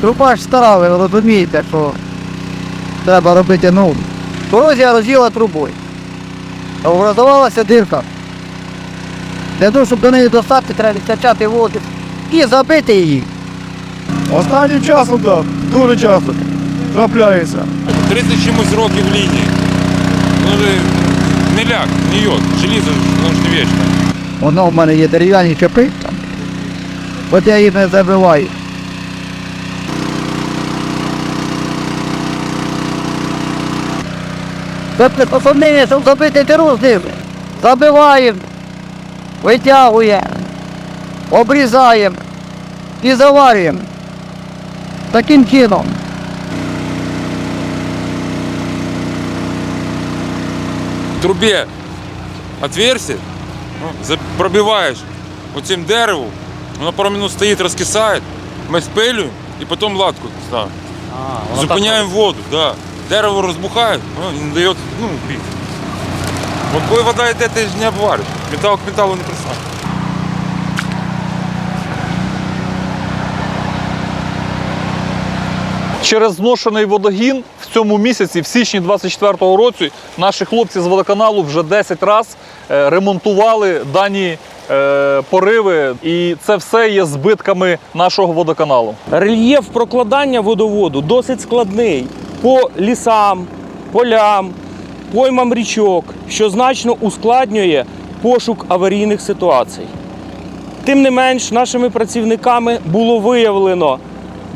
Труба ж стара, ви розумієте, що треба робити нову. Корозія роз'їла трубою. Образувалася дирка. Для того, щоб до неї достати, треба відкачати воду і забити її. Останнім часом так, дуже часто трапляється. 30 чимось років лінії. Ну, не ляг, не йод. Желізо, воно ж не вічне. Воно в мене є дерев'яні чепи там. От я їх не забиваю. Основне, щоб забити з ними. Забиваємо, витягуємо, обрізаємо і заварюємо. Таким чином. В трубі отверстие, ну, пробиваєш оцим деревом, воно пару минут стоїть, розкисає, ми спилюємо і потім латку ставимо. Зупиняємо воду, да. Дерево розбухає, воно не дає ну, бій. От коли вода йде, ти ж не обвариш. Метал к металу не пристане. Через зношений водогін в цьому місяці, в січні 24-го року, наші хлопці з водоканалу вже 10 разів ремонтували дані е, пориви, і це все є збитками нашого водоканалу. Рельєф прокладання водоводу досить складний по лісам, полям, поймам річок, що значно ускладнює пошук аварійних ситуацій. Тим не менш, нашими працівниками було виявлено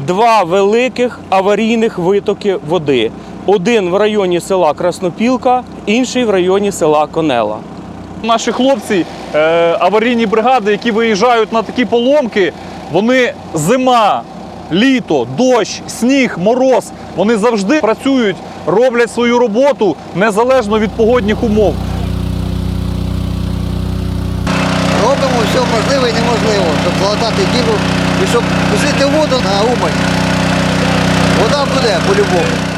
два великих аварійних витоки води: один в районі села Краснопілка, інший в районі села Конела. Наші хлопці, е, аварійні бригади, які виїжджають на такі поломки, вони зима, літо, дощ, сніг, мороз. Вони завжди працюють, роблять свою роботу незалежно від погодних умов. Робимо все можливе і неможливе, щоб залатати діру і щоб пустити воду на Умань. Вода буде по-любому.